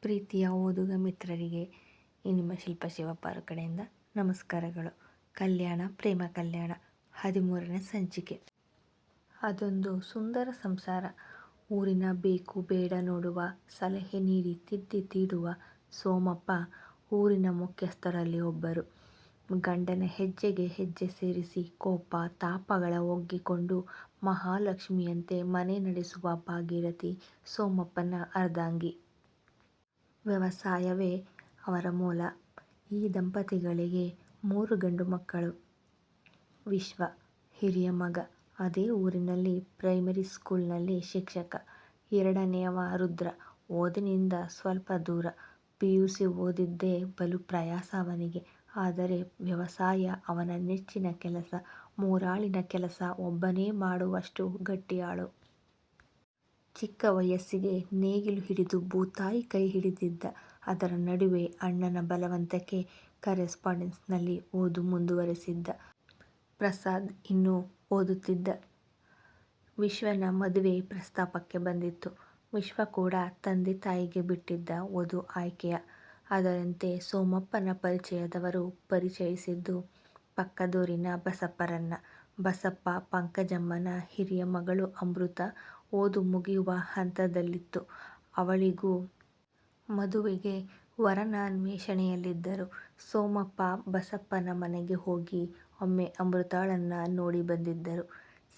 ಪ್ರೀತಿಯ ಓದುಗ ಮಿತ್ರರಿಗೆ ಈ ನಿಮ್ಮ ಶಿಲ್ಪ ಶಿವಪ್ಪಾರ ಕಡೆಯಿಂದ ನಮಸ್ಕಾರಗಳು. ಕಲ್ಯಾಣ, ಪ್ರೇಮ ಕಲ್ಯಾಣ, ಹದಿಮೂರನೇ ಸಂಚಿಕೆ. ಅದೊಂದು ಸುಂದರ ಸಂಸಾರ. ಊರಿನ ಬೇಕು ಬೇಡ ನೋಡುವ, ಸಲಹೆ ನೀಡಿ ತಿದ್ದಿ ತೀಡುವ ಸೋಮಪ್ಪ ಊರಿನ ಮುಖ್ಯಸ್ಥರಲ್ಲಿ ಒಬ್ಬರು. ಗಂಡನ ಹೆಜ್ಜೆಗೆ ಹೆಜ್ಜೆ ಸೇರಿಸಿ ಕೋಪ, ತಾಪಗಳ ಒಗ್ಗಿಕೊಂಡು ಮಹಾಲಕ್ಷ್ಮಿಯಂತೆ ಮನೆ ನಡೆಸುವ ಭಾಗೀರಥಿ ಸೋಮಪ್ಪನ ಅರ್ಧಾಂಗಿ. ವ್ಯವಸಾಯವೇ ಅವರ ಮೂಲ. ಈ ದಂಪತಿಗಳಿಗೆ ಮೂರು ಗಂಡು ಮಕ್ಕಳು. ವಿಶ್ವ, ಹಿರಿಯ ಮಗ. ಅದೇ ಊರಿನಲ್ಲಿ ಪ್ರೈಮರಿ ಸ್ಕೂಲ್ನಲ್ಲಿ ಶಿಕ್ಷಕ. ಎರಡನೆಯವ ರುದ್ರ. ಓದಿನಿಂದ ಸ್ವಲ್ಪ ದೂರ. ಪಿ ಯು ಸಿ ಓದಿದ್ದೇ ಬಲು ಪ್ರಯಾಸ ಅವನಿಗೆ. ಆದರೆ ವ್ಯವಸಾಯ ಅವನ ನೆಚ್ಚಿನ ಕೆಲಸ. ಮೂರಾಳಿನ ಕೆಲಸ ಒಬ್ಬನೇ ಮಾಡುವಷ್ಟು ಗಟ್ಟಿಯಾಳು. ಚಿಕ್ಕ ವಯಸ್ಸಿಗೆ ನೇಗಿಲು ಹಿಡಿದು ಭೂತಾಯಿ ಕೈ ಹಿಡಿದಿದ್ದ, ಅದರ ನಡುವೆ ಅಣ್ಣನ ಬಲವಂತಕ್ಕೆ ಕರೆಸ್ಪಾಂಡೆನ್ಸ್ನಲ್ಲಿ ಓದು ಮುಂದುವರೆಸಿದ್ದ. ಪ್ರಸಾದ್ ಇನ್ನೂ ಓದುತ್ತಿದ್ದ. ವಿಶ್ವನ ಮದುವೆ ಪ್ರಸ್ತಾಪಕ್ಕೆ ಬಂದಿತ್ತು. ವಿಶ್ವ ಕೂಡ ತಂದೆ ತಾಯಿಗೆ ಬಿಟ್ಟಿದ್ದ ವಧು ಆಯ್ಕೆಯ. ಅದರಂತೆ ಸೋಮಪ್ಪನ ಪರಿಚಯದವರು ಪರಿಚಯಿಸಿದ್ದು ಪಕ್ಕದೂರಿನ ಬಸಪ್ಪರನ್ನ. ಬಸಪ್ಪ, ಪಂಕಜಮ್ಮನ ಹಿರಿಯ ಮಗಳು ಅಮೃತ ಓದು ಮುಗಿಯುವ ಹಂತದಲ್ಲಿತ್ತು. ಅವಳಿಗೂ ಮದುವೆಗೆ ವರನ ಅನ್ವೇಷಣೆಯಲ್ಲಿದ್ದರು ಸೋಮಪ್ಪ ಬಸಪ್ಪನ ಮನೆಗೆ ಹೋಗಿ ಒಮ್ಮೆ ಅಮೃತಾಳನ್ನ ನೋಡಿ ಬಂದಿದ್ದರು.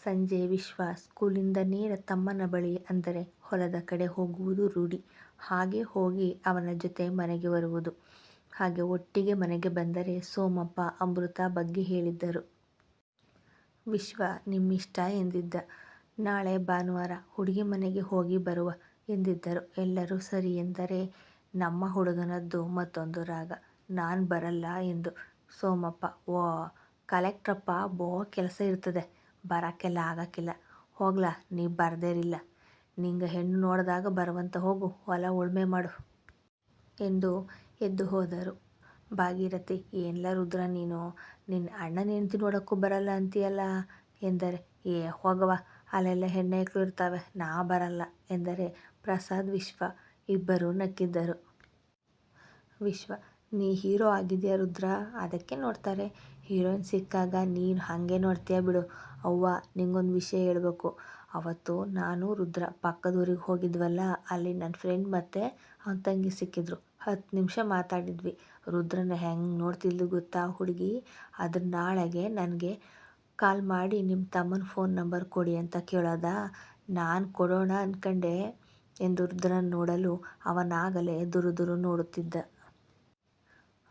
ಸಂಜೆ ವಿಶ್ವ ಸ್ಕೂಲಿಂದ ನೇರ ತಮ್ಮನ ಬಳಿ ಅಂದರೆ ಹೊಲದ ಕಡೆ ಹೋಗುವುದು ರೂಢಿ. ಹಾಗೆ ಹೋಗಿ ಅವನ ಜೊತೆ ಮನೆಗೆ ಬರುವುದು. ಹಾಗೆ ಒಟ್ಟಿಗೆ ಮನೆಗೆ ಬಂದರೆ ಸೋಮಪ್ಪ ಅಮೃತ ಬಗ್ಗೆ ಹೇಳಿದ್ದರು. ವಿಶ್ವ ನಿಮ್ಮಿಷ್ಟ ಎಂದಿದ್ದ. ನಾಳೆ ಭಾನುವಾರ ಹುಡುಗಿ ಮನೆಗೆ ಹೋಗಿ ಬರುವ ಎಂದಿದ್ದರು. ಎಲ್ಲರೂ ಸರಿ ಎಂದರೆ ನಮ್ಮ ಹುಡುಗನದ್ದು ಮತ್ತೊಂದು ರಾಗ. ನಾನು ಬರಲ್ಲ ಎಂದು. ಸೋಮಪ್ಪ, ಓ, ಕಲೆಕ್ಟ್ರಪ್ಪ, ಬೋ, ಕೆಲಸ ಇರ್ತದೆ. ಬರೋಕ್ಕೆಲ್ಲ ಆಗಕ್ಕಿಲ್ಲ. ಹೋಗ್ಲಾ, ನೀ ಬರದೇರಿಲ್ಲ ನಿಂಗೆ ಹೆಣ್ಣು ನೋಡಿದಾಗ ಬರುವಂತ ಹೋಗು. ಹೊಲ ಉಳ್ಮೆ ಮಾಡು ಎಂದು ಎದ್ದು ಹೋದರು. ಭಾಗೀರಥಿ, ಏನ್ಲ ರುದ್ರ ನೀನು? ನಿನ್ನ ಅಣ್ಣನ ಹೆಂಡ್ತಿ ನೋಡೋಕ್ಕೂ ಬರಲ್ಲ ಅಂತೀಯಲ್ಲ ಎಂದರೆ, ಏ ಹೋಗವ ಅಲ್ಲೆಲ್ಲ ಹೆಣ್ಣೈಕ್ಳು ಇರ್ತಾವೆ. ನಾ ಬರಲ್ಲ ಎಂದರೆ ಪ್ರಸಾದ್, ವಿಶ್ವ ಇಬ್ಬರೂ ನಕ್ಕಿದ್ದರು. ವಿಶ್ವ, ನೀ ಹೀರೋ ಆಗಿದೆಯಾ ರುದ್ರ? ಅದಕ್ಕೆ ನೋಡ್ತಾರೆ. ಹೀರೋಯಿನ್ ಸಿಕ್ಕಾಗ ನೀನು ಹಾಗೆ ನೋಡ್ತೀಯಾ ಬಿಡು. ಅವ್ವ, ನಿಂಗೊಂದು ವಿಷಯ ಹೇಳಬೇಕು. ಅವತ್ತು ನಾನು ರುದ್ರ ಪಕ್ಕದೂರಿಗೆ ಹೋಗಿದ್ವಲ್ಲ, ಅಲ್ಲಿ ನನ್ನ ಫ್ರೆಂಡ್ ಮತ್ತು ಅವನ ತಂಗಿ ಸಿಕ್ಕಿದ್ರು. ಹತ್ತು ನಿಮಿಷ ಮಾತಾಡಿದ್ವಿ. ರುದ್ರನ ಹೆಂಗೆ ನೋಡ್ತಿದ್ಲು ಗೊತ್ತಾ ಹುಡುಗಿ? ಅದ್ರ ನಾಳೆಗೆ ನನಗೆ ಕಾಲ್ ಮಾಡಿ ನಿಮ್ಮ ತಮ್ಮನ ಫೋನ್ ನಂಬರ್ ಕೊಡಿ ಅಂತ ಕೇಳೋದ. ನಾನು ಕೊಡೋಣ ಅಂದ್ಕೊಂಡೆ ಎಂದು ರುದ್ರನ ನೋಡಲು ಅವನಾಗಲೇ ದುರುದುರು ನೋಡುತ್ತಿದ್ದ.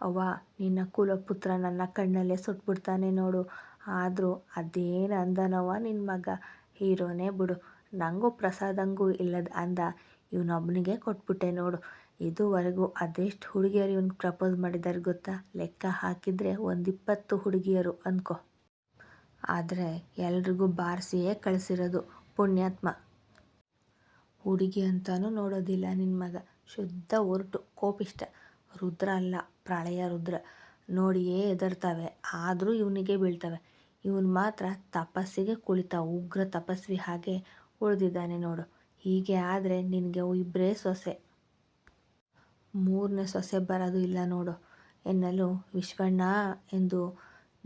ಅವ್ವ, ನಿನ್ನ ಕುಲಪುತ್ರ ನನ್ನ ಕಣ್ಣಲ್ಲೇ ಸುಟ್ಬಿಡ್ತಾನೆ ನೋಡು. ಆದರೂ ಅದೇನು ಅಂದನವ್ವ ನಿನ್ನ ಮಗ? ಹೀರೋನೇ ಬಿಡು. ನನಗೂ ಪ್ರಸಾದಂಗೂ ಇಲ್ಲದ ಅಂದ. ಇವನೊಬ್ಬನಿಗೆ ಕೊಟ್ಬಿಟ್ಟೆ ನೋಡು. ಇದುವರೆಗೂ ಅದೆಷ್ಟು ಹುಡುಗಿಯರು ಇವನ್ಗೆ ಪ್ರಪೋಸ್ ಮಾಡಿದ್ದಾರೆ ಗೊತ್ತಾ? ಲೆಕ್ಕ ಹಾಕಿದರೆ ಒಂದಿಪ್ಪತ್ತು ಹುಡುಗಿಯರು ಅಂದ್ಕೊ ಆದರೆ ಎಲ್ರಿಗೂ ಬಾರಿಸಿಯೇ ಕಳಿಸಿರೋದು ಪುಣ್ಯಾತ್ಮ. ಹುಡುಗಿ ಅಂತಾನೂ ನೋಡೋದಿಲ್ಲ ನಿನ್ನ ಮಗ. ಶುದ್ಧ ಒರಟು ಕೋಪಿಷ್ಟ ರುದ್ರ ಅಲ್ಲ ಪ್ರಳಯ ರುದ್ರ. ನೋಡಿಯೇ ಎದರ್ತಾವೆ ಆದರೂ ಇವನಿಗೆ ಬೀಳ್ತವೆ. ಇವನು ಮಾತ್ರ ತಪಸ್ಸಿಗೆ ಕುಳಿತ ಉಗ್ರ ತಪಸ್ವಿ ಹಾಗೆ ಉಳಿದಿದ್ದಾನೆ ನೋಡು. ಹೀಗೆ ಆದರೆ ನಿನಗೆ ಇಬ್ಬರೇ ಸೊಸೆ. ಮೂರನೇ ಸೊಸೆ ಬರೋದು ಇಲ್ಲ ನೋಡು. ಎನ್ನಲು ವಿಶ್ವಣ್ಣ ಎಂದು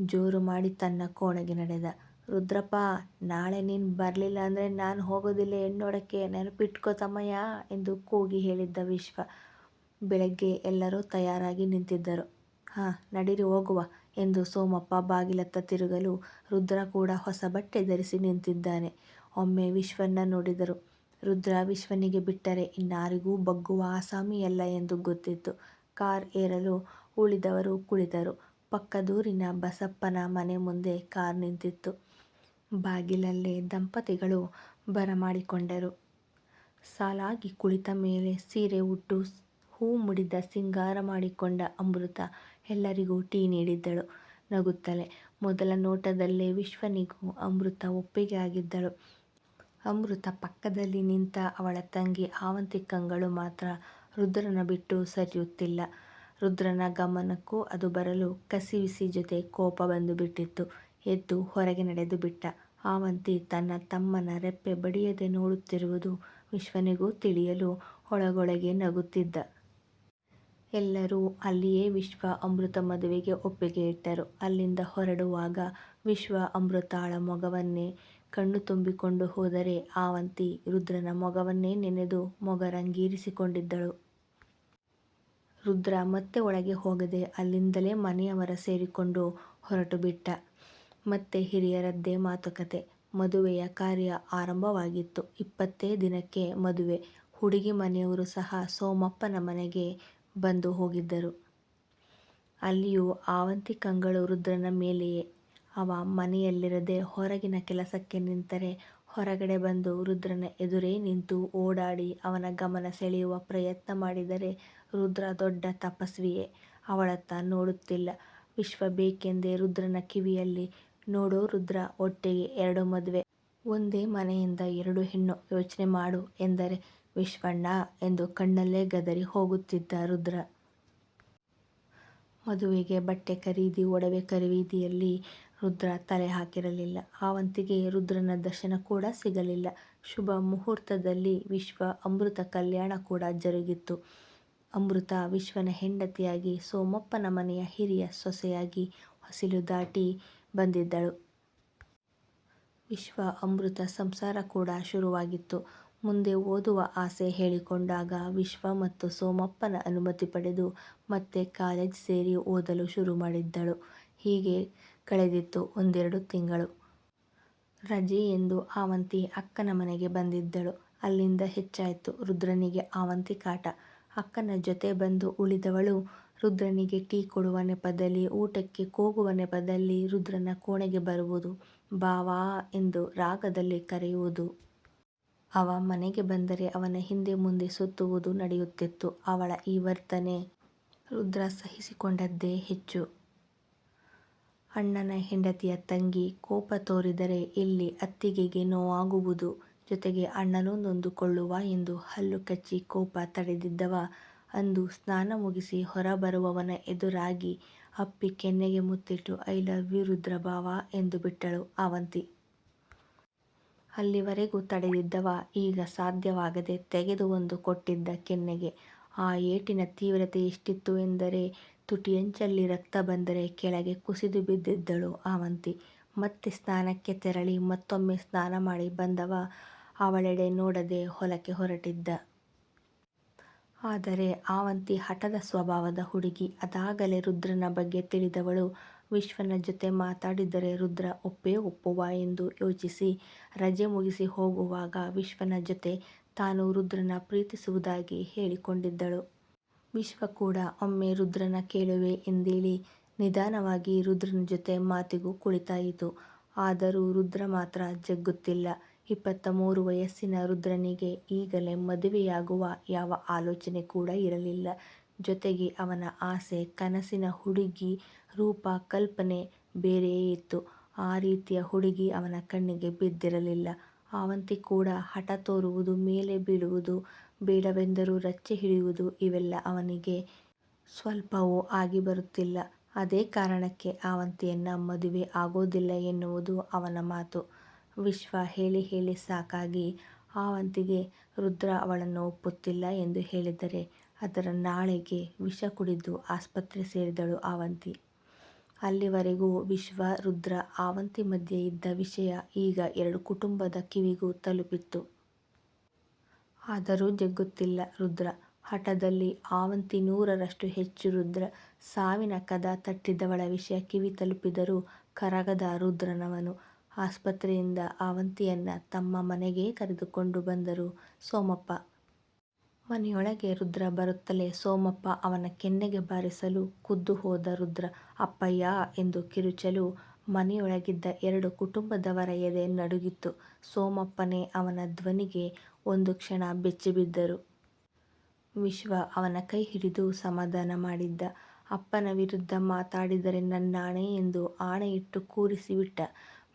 ಜೋರು ಮಾಡಿ ತನ್ನ ಕೋಣೆಗೆ ನಡೆದ. ರುದ್ರಪ್ಪ, ನಾಳೆ ನೀನು ಬರಲಿಲ್ಲ ಅಂದರೆ ನಾನು ಹೋಗೋದಿಲ್ಲ, ಹೆಣ್ಣೋಡಕ್ಕೆ ನೆನಪಿಟ್ಕೋ ತಮ್ಮಯ್ಯ ಎಂದು ಕೂಗಿ ಹೇಳಿದ್ದ ವಿಶ್ವ. ಬೆಳಗ್ಗೆ ಎಲ್ಲರೂ ತಯಾರಾಗಿ ನಿಂತಿದ್ದರು. ಹಾಂ, ನಡೀರಿ, ಹೋಗುವ ಎಂದು ಸೋಮಪ್ಪ ಬಾಗಿಲತ್ತ ತಿರುಗಲು ರುದ್ರ ಕೂಡ ಹೊಸ ಬಟ್ಟೆ ಧರಿಸಿ ನಿಂತಿದ್ದಾನೆ. ಒಮ್ಮೆ ವಿಶ್ವನ್ನ ನೋಡಿದರು. ರುದ್ರ ವಿಶ್ವನಿಗೆ ಬಿಟ್ಟರೆ ಇನ್ನಾರಿಗೂ ಬಗ್ಗುವ ಆಸಾಮಿಯಲ್ಲ ಎಂದು ಗೊತ್ತಿತ್ತು. ಕಾರ್ ಏರಲು ಉಳಿದವರು ಕುಳಿತರು. ಪಕ್ಕದೂರಿನ ಬಸಪ್ಪನ ಮನೆ ಮುಂದೆ ಕಾರ್ ನಿಂತಿತ್ತು. ಬಾಗಿಲಲ್ಲೇ ದಂಪತಿಗಳು ಬರಮಾಡಿಕೊಂಡರು. ಸಾಲಾಗಿ ಕುಳಿತ ಮೇಲೆ ಸೀರೆ ಉಟ್ಟು ಹೂ ಮುಡಿದ ಸಿಂಗಾರ ಮಾಡಿಕೊಂಡ ಅಮೃತ ಎಲ್ಲರಿಗೂ ಟೀ ನೀಡಿದ್ದಳು. ನಗುತ್ತಲೇ ಮೊದಲ ನೋಟದಲ್ಲೇ ವಿಶ್ವನಿಗೂ ಅಮೃತ ಒಪ್ಪಿಗೆ ಆಗಿದ್ದಳು. ಅಮೃತ ಪಕ್ಕದಲ್ಲಿ ನಿಂತ ಅವಳ ತಂಗಿ ಆವಂತಿಕಂಗಳು ಮಾತ್ರ ರುದ್ರನ ಬಿಟ್ಟು ಸರಿಯುತ್ತಿಲ್ಲ. ರುದ್ರನ ಗಮನಕ್ಕೂ ಅದು ಬರಲು ಕಸಿವಿಸಿ ಜೊತೆ ಕೋಪ ಬಂದು ಬಿಟ್ಟಿತ್ತು ಎದ್ದು ಹೊರಗೆ ನಡೆದು ಬಿಟ್ಟ ಆವಂತಿ ತನ್ನ ತಮ್ಮನ ರೆಪ್ಪೆ ಬಡಿಯದೆ ನೋಡುತ್ತಿರುವುದು ವಿಶ್ವನಿಗೂ ತಿಳಿಯಲು ಒಳಗೊಳಗೆ ನಗುತ್ತಿದ್ದ ಎಲ್ಲರೂ ಅಲ್ಲಿಯೇ ವಿಶ್ವ ಅಮೃತ ಮದುವೆಗೆ ಒಪ್ಪಿಗೆ ಇಟ್ಟರು. ಅಲ್ಲಿಂದ ಹೊರಡುವಾಗ ವಿಶ್ವ ಅಮೃತಾಳ ಮೊಗವನ್ನೇ ಕಣ್ಣು ತುಂಬಿಕೊಂಡು ಹೋದರೆ ಆವಂತಿ ರುದ್ರನ ಮೊಗವನ್ನೇ ನೆನೆದು ಮೊಗರಂಗೇರಿಸಿಕೊಂಡಿದ್ದಳು. ರುದ್ರ ಮತ್ತೆ ಒಳಗೆ ಹೋಗದೆ ಅಲ್ಲಿಂದಲೇ ಮನೆಯವರ ಸೇರಿಕೊಂಡು ಹೊರಟುಬಿಟ್ಟ. ಮತ್ತೆ ಹಿರಿಯರದ್ದೇ ಮಾತುಕತೆ. ಮದುವೆಯ ಕಾರ್ಯ ಆರಂಭವಾಗಿತ್ತು. ಇಪ್ಪತ್ತೇ ದಿನಕ್ಕೆ ಮದುವೆ. ಹುಡುಗಿ ಮನೆಯವರು ಸಹ ಸೋಮಪ್ಪನ ಮನೆಗೆ ಬಂದು ಹೋಗಿದ್ದರು. ಅಲ್ಲಿಯೂ ಆವಂತಿ ಕಂಗಳು ರುದ್ರನ ಮೇಲೆಯೇ. ಅವ ಮನೆಯಲ್ಲಿರದೆ ಹೊರಗಿನ ಕೆಲಸಕ್ಕೆ ನಿಂತರೆ ಹೊರಗಡೆ ಬಂದು ರುದ್ರನ ಎದುರೇ ನಿಂತು ಓಡಾಡಿ ಅವನ ಗಮನ ಸೆಳೆಯುವ ಪ್ರಯತ್ನ ಮಾಡಿದರೆ ರುದ್ರ ದೊಡ್ಡ ತಪಸ್ವಿಯೇ. ಅವಳತ್ತ ನೋಡುತ್ತಿಲ್ಲ. ವಿಶ್ವ ಬೇಕೆಂದೇ ರುದ್ರನ ಕಿವಿಯಲ್ಲಿ ನೋಡು ರುದ್ರ, ಒಟ್ಟಿಗೆ ಎರಡು ಮದುವೆ ಒಂದೇ ಮನೆಯಿಂದ ಎರಡು ಹೆಣ್ಣು. ಯೋಚನೆ ಮಾಡು ಎಂದರೆ ವಿಶ್ವಣ್ಣ ಎಂದು ಕಣ್ಣಲ್ಲೇ ಗದರಿ ಹೋಗುತ್ತಿದ್ದ ರುದ್ರ. ಮದುವೆಗೆ ಬಟ್ಟೆ ಖರೀದಿ, ಒಡವೆ ಖರೀದಿಯಲ್ಲಿ ರುದ್ರ ತಲೆ ಹಾಕಿರಲಿಲ್ಲ. ಆವಂತಿಗೆ ರುದ್ರನ ದರ್ಶನ ಕೂಡ ಸಿಗಲಿಲ್ಲ. ಶುಭ ಮುಹೂರ್ತದಲ್ಲಿ ವಿಶ್ವ ಅಮೃತ ಕಲ್ಯಾಣ ಕೂಡ ಜರುಗಿತ್ತು. ಅಮೃತ ವಿಶ್ವನ ಹೆಂಡತಿಯಾಗಿ, ಸೋಮಪ್ಪನ ಮನೆಯ ಹಿರಿಯ ಸೊಸೆಯಾಗಿ ಹೊಸಿಲು ದಾಟಿ ಬಂದಿದ್ದಳು. ವಿಶ್ವ ಅಮೃತ ಸಂಸಾರ ಕೂಡ ಶುರುವಾಗಿತ್ತು. ಮುಂದೆ ಓದುವ ಆಸೆ ಹೇಳಿಕೊಂಡಾಗ ವಿಶ್ವ ಮತ್ತು ಸೋಮಪ್ಪನ ಅನುಮತಿ ಪಡೆದು ಮತ್ತೆ ಕಾಲೇಜ್ ಸೇರಿ ಓದಲು ಶುರು ಮಾಡಿದ್ದಳು. ಹೀಗೆ ಕಳೆದಿತ್ತು ಒಂದೆರಡು ತಿಂಗಳು. ರಜೆ ಎಂದು ಆವಂತಿ ಅಕ್ಕನ ಮನೆಗೆ ಬಂದಿದ್ದಳು. ಅಲ್ಲಿಂದ ಹೆಚ್ಚಾಯಿತು ರುದ್ರನಿಗೆ ಆವಂತಿ ಕಾಟ. ಅಕ್ಕನ ಜೊತೆ ಬಂದು ಉಳಿದವಳು ರುದ್ರನಿಗೆ ಟೀ ಕೊಡುವ ನೆಪದಲ್ಲಿ, ಊಟಕ್ಕೆ ಕೂಗುವ ನೆಪದಲ್ಲಿ ರುದ್ರನ ಕೋಣೆಗೆ ಬರುವುದು. ಬಾವಾ ಎಂದು ರಾಗದಲ್ಲಿ ಕರೆಯುವುದು. ಅವ ಮನೆಗೆ ಬಂದರೆ ಅವನ ಹಿಂದೆ ಮುಂದೆ ಸುತ್ತುವುದು ನಡೆಯುತ್ತಿತ್ತು. ಅವಳ ಈ ವರ್ತನೆ ರುದ್ರ ಸಹಿಸಿಕೊಂಡದ್ದೇ ಹೆಚ್ಚು. ಅಣ್ಣನ ಹೆಂಡತಿಯ ತಂಗಿ ಕೋಪ ತೋರಿದರೆ ಇಲ್ಲಿ ಅತ್ತಿಗೆಗೆ ನೋವಾಗುವುದು. ಜೊತೆಗೆ ಅಣ್ಣನೂ ನೊಂದುಕೊಳ್ಳುವ ಎಂದು ಹಲ್ಲು ಕಚ್ಚಿ ಕೋಪ ತಡೆದಿದ್ದವ ಅಂದು ಸ್ನಾನ ಮುಗಿಸಿ ಹೊರಬರುವವನ ಎದುರಾಗಿ ಅಪ್ಪಿ ಕೆನ್ನೆಗೆ ಮುತ್ತಿಟ್ಟು, ಐ ಲವ್ ಯು ರುದ್ರಭಾವ ಎಂದು ಬಿಟ್ಟಳು ಅವಂತಿ. ಅಲ್ಲಿವರೆಗೂ ತಡೆದಿದ್ದವ ಈಗ ಸಾಧ್ಯವಾಗದೆ ತೆಗೆದು ಒಂದು ಕೊಟ್ಟಿದ್ದ ಕೆನ್ನೆಗೆ. ಆ ಏಟಿನ ತೀವ್ರತೆ ಎಷ್ಟಿತ್ತು ಎಂದರೆ ತುಟಿಯಂಚಲ್ಲಿ ರಕ್ತ ಬಂದರೆ ಕೆಳಗೆ ಕುಸಿದು ಬಿದ್ದಿದ್ದಳು ಅವಂತಿ. ಮತ್ತೆ ಸ್ನಾನಕ್ಕೆ ತೆರಳಿ ಮತ್ತೊಮ್ಮೆ ಸ್ನಾನ ಮಾಡಿ ಬಂದವ ಅವಳೆಡೆ ನೋಡದೆ ಹೊಲಕ್ಕೆ ಹೊರಟಿದ್ದ. ಆದರೆ ಆವಂತಿ ಹಠದ ಸ್ವಭಾವದ ಹುಡುಗಿ. ಅದಾಗಲೇ ರುದ್ರನ ಬಗ್ಗೆ ತಿಳಿದವಳು. ವಿಶ್ವನ ಜೊತೆ ಮಾತಾಡಿದರೆ ರುದ್ರ ಒಪ್ಪೇ ಒಪ್ಪುವ ಎಂದು ಯೋಚಿಸಿ ರಜೆ ಮುಗಿಸಿ ಹೋಗುವಾಗ ವಿಶ್ವನ ಜೊತೆ ತಾನು ರುದ್ರನ ಪ್ರೀತಿಸುವುದಾಗಿ ಹೇಳಿಕೊಂಡಿದ್ದಳು. ವಿಶ್ವ ಕೂಡ ಒಮ್ಮೆ ರುದ್ರನ ಕೇಳುವೆ ಎಂದೇಳಿ ನಿಧಾನವಾಗಿ ರುದ್ರನ ಜೊತೆ ಮಾತಿಗೂ ಕುಳಿತಾಯಿತು. ಆದರೂ ರುದ್ರ ಮಾತ್ರ ಜಗ್ಗುತ್ತಿಲ್ಲ. ಇಪ್ಪತ್ತಮೂರು ವಯಸ್ಸಿನ ರುದ್ರನಿಗೆ ಈಗಲೇ ಮದುವೆಯಾಗುವ ಯಾವ ಆಲೋಚನೆ ಕೂಡ ಇರಲಿಲ್ಲ. ಜೊತೆಗೆ ಅವನ ಆಸೆ ಕನಸಿನ ಹುಡುಗಿ ರೂಪ ಕಲ್ಪನೆ ಬೇರೆಯೇ ಇತ್ತು. ಆ ರೀತಿಯ ಹುಡುಗಿ ಅವನ ಕಣ್ಣಿಗೆ ಬಿದ್ದಿರಲಿಲ್ಲ. ಅವಂತಿ ಕೂಡ ಹಠ ತೋರುವುದು, ಮೇಲೆ ಬೀಳುವುದು, ಬೇಡವೆಂದರೂ ರಚ್ಚೆ ಹಿಡಿಯುವುದು ಇವೆಲ್ಲ ಅವನಿಗೆ ಸ್ವಲ್ಪವೂ ಆಗಿ ಬರುತ್ತಿಲ್ಲ. ಅದೇ ಕಾರಣಕ್ಕೆ ಅವಂತಿಯನ್ನು ಮದುವೆ ಆಗೋದಿಲ್ಲ ಎನ್ನುವುದು ಅವನ ಮಾತು. ವಿಶ್ವ ಹೇಳಿ ಹೇಳಿ ಸಾಕಾಗಿ ಆವಂತಿಗೆ ರುದ್ರ ಅವಳನ್ನು ಒಪ್ಪುತ್ತಿಲ್ಲ ಎಂದು ಹೇಳಿದರೆ ಅದರ ನಾಳೆಗೆ ವಿಷ ಕುಡಿದು ಆಸ್ಪತ್ರೆ ಸೇರಿದಳು ಆವಂತಿ. ಅಲ್ಲಿವರೆಗೂ ವಿಶ್ವ, ರುದ್ರ, ಆವಂತಿ ಮಧ್ಯೆ ಇದ್ದ ವಿಷಯ ಈಗ ಎರಡು ಕುಟುಂಬದ ಕಿವಿಗೂ ತಲುಪಿತ್ತು. ಆದರೂ ಜಗ್ಗುತ್ತಿಲ್ಲ ರುದ್ರ. ಹಠದಲ್ಲಿ ಆವಂತಿ ನೂರರಷ್ಟು ಹೆಚ್ಚು ರುದ್ರ. ಸಾವಿನ ಕದ ತಟ್ಟಿದವಳ ವಿಷಯ ಕಿವಿ ತಲುಪಿದರೂ ಕರಗದ ರುದ್ರನವನು. ಆಸ್ಪತ್ರೆಯಿಂದ ಆವಂತಿಯನ್ನ ತಮ್ಮ ಮನೆಗೆ ಕರೆದುಕೊಂಡು ಬಂದರು ಸೋಮಪ್ಪ. ಮನೆಯೊಳಗೆ ರುದ್ರ ಬರುತ್ತಲೇ ಸೋಮಪ್ಪ ಅವನ ಕೆನ್ನೆಗೆ ಬಾರಿಸಲು ಕುದ್ದು ಹೋದ ರುದ್ರ, ಅಪ್ಪಯ್ಯ ಎಂದು ಕಿರುಚಲು ಮನೆಯೊಳಗಿದ್ದ ಎರಡು ಕುಟುಂಬದವರ ಎದೆ ನಡುಗಿತ್ತು ಸೋಮಪ್ಪನೇ ಅವನ ಧ್ವನಿಗೆ ಒಂದು ಕ್ಷಣ ಬೆಚ್ಚಿಬಿದ್ದರು. ವಿಶ್ವ ಅವನ ಕೈ ಹಿಡಿದು ಸಮಾಧಾನ ಮಾಡಿದ್ದ. ಅಪ್ಪನ ವಿರುದ್ಧ ಮಾತಾಡಿದರೆ ನನ್ನಾಣೆ ಎಂದು ಆಣೆಯಿಟ್ಟು ಕೂರಿಸಿಬಿಟ್ಟ.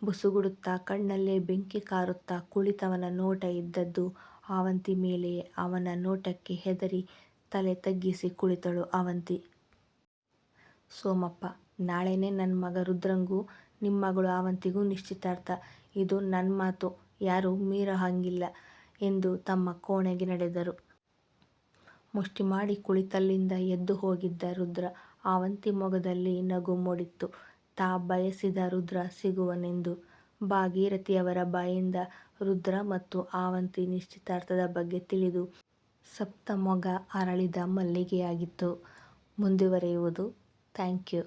ಬುಸುಗುಡುತ್ತಾ, ಕಣ್ಣಲ್ಲೇ ಬೆಂಕಿ ಕಾರುತ್ತಾ ಕುಳಿತವನ ನೋಟ ಇದ್ದದ್ದು ಅವಂತಿ ಮೇಲೆಯೇ. ಅವನ ನೋಟಕ್ಕೆ ಹೆದರಿ ತಲೆ ತಗ್ಗಿಸಿ ಕುಳಿತಳು ಅವಂತಿ. ಸೋಮಪ್ಪ, ನಾಳೆನೇ ನನ್ನ ಮಗ ರುದ್ರಂಗೂ ನಿಮ್ಮ ಮಗಳು ಅವಂತಿಗೂ ನಿಶ್ಚಿತಾರ್ಥ. ಇದು ನನ್ನ ಮಾತು, ಯಾರೂ ಮೀರೊಹಂಗಿಲ್ಲ ಎಂದು ತಮ್ಮ ಕೋಣೆಗೆ ನಡೆದರು. ಮುಷ್ಟಿ ಮಾಡಿ ಕುಳಿತಲ್ಲಿಂದ ಎದ್ದು ಹೋಗಿದ್ದ ರುದ್ರ ಅವಂತಿ ಮೊಗದಲ್ಲಿ ನಗು ಮೂಡಿತ್ತು. ತಾ ಬಯಸಿದ ರುದ್ರ ಸಿಗುವನೆಂದು. ಭಾಗೀರಥಿಯವರ ಬಾಯಿಂದ ರುದ್ರ ಮತ್ತು ಅವಂತಿ ನಿಶ್ಚಿತಾರ್ಥದ ಬಗ್ಗೆ ತಿಳಿದು ಸಪ್ತಮೊಗ ಅರಳಿದ ಮಲ್ಲಿಗೆಯಾಗಿತ್ತು. ಮುಂದುವರಿಯುವುದು ಥ್ಯಾಂಕ್ಯೂ